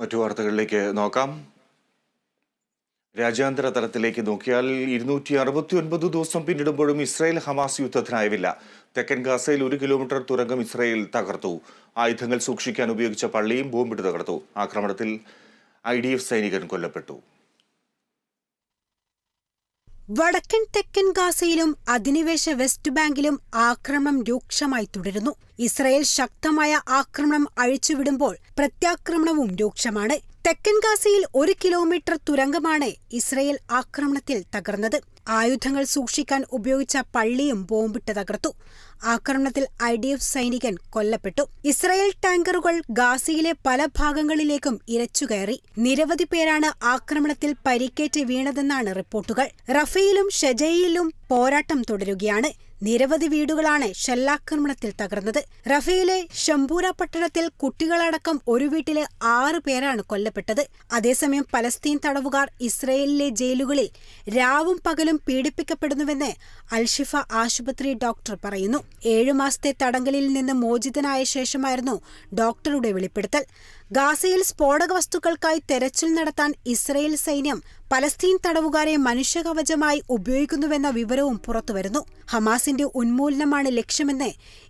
മറ്റു വാർത്തകളിലേക്ക് നോക്കാം. രാജ്യാന്തര തലത്തിലേക്ക് നോക്കിയാൽ ഇരുന്നൂറ്റി അറുപത്തി ഒൻപത് ദിവസം പിന്നിടുമ്പോഴും ഇസ്രായേൽ ഹമാസ് യുദ്ധത്തിനായവില്ല. തെക്കൻ ഗാസയിൽ ഒരു കിലോമീറ്റർ തുരങ്കം ഇസ്രായേൽ തകർത്തു. ആയുധങ്ങൾ സൂക്ഷിക്കാൻ ഉപയോഗിച്ച പള്ളിയും ബോംബിട്ട് തകർത്തു ആക്രമണത്തിൽ ഐ സൈനികൻ കൊല്ലപ്പെട്ടു. വടക്കൻ തെക്കൻ ഗാസയിലും അധിനിവേശ വെസ്റ്റ് ബാങ്കിലും ആക്രമണം രൂക്ഷമായി തുടരുന്നു. ഇസ്രയേൽ ശക്തമായ ആക്രമണം അഴിച്ചുവിടുമ്പോൾ പ്രത്യാക്രമണവും രൂക്ഷമാണ്. തെക്കൻ ഗാസയിൽ ഒരു കിലോമീറ്റർ തുരങ്കമാണ് ഇസ്രയേൽ ആക്രമണത്തിൽ തകർന്നത്. ആയുധങ്ങൾ സൂക്ഷിക്കാൻ ഉപയോഗിച്ച പള്ളിയും ബോംബിട്ട് തകർത്തു. ആക്രമണത്തിൽ ഐ ഡി എഫ് സൈനികൻ കൊല്ലപ്പെട്ടു. ഇസ്രയേൽ ടാങ്കറുകൾ ഗാസയിലെ പല ഭാഗങ്ങളിലേക്കും ഇരച്ചുകയറി നിരവധി പേരാണ് ആക്രമണത്തിൽ പരിക്കേറ്റ് വീണതെന്നാണ് റിപ്പോർട്ടുകൾ. റഫയിലും ഷെജയിലും പോരാട്ടം തുടരുകയാണ്. നിരവധി വീടുകളാണ് ഷെല്ലാക്രമണത്തിൽ തകർന്നത്. റഫയിലെ ഷംപൂര പട്ടണത്തിൽ കുട്ടികളടക്കം ഒരു വീട്ടിലെ ആറ് പേരാണ് കൊല്ലപ്പെട്ടത്. അതേസമയം പലസ്തീൻ തടവുകാർ ഇസ്രയേലിലെ ജയിലുകളിൽ രാവും പകലും പീഡിപ്പിക്കപ്പെടുന്നുവെന്ന് അൽഷിഫ ആശുപത്രി ഡോക്ടർ പറയുന്നു. ഏഴു മാസത്തെ തടങ്കലിൽ നിന്ന് മോചിതനായ ശേഷമായിരുന്നു ഡോക്ടറുടെ വെളിപ്പെടുത്തൽ. ഗാസയിൽ സ്ഫോടക വസ്തുക്കൾക്കായി തെരച്ചിൽ നടത്താൻ ഇസ്രയേൽ സൈന്യം പലസ്തീൻ തടവുകാരെ മനുഷ്യകവചമായി ഉപയോഗിക്കുന്നുവെന്ന വിവരവും പുറത്തുവരുന്നു. ഹമാസിന്റെ ഉന്മൂലനമാണ് ലക്ഷ്യമെന്ന്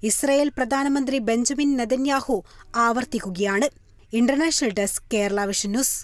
ഇസ്രയേൽ പ്രധാനമന്ത്രി ബെഞ്ചമിൻ നെതന്യാഹു ആവർത്തിക്കുകയാണ്. International desk Kerala vision news.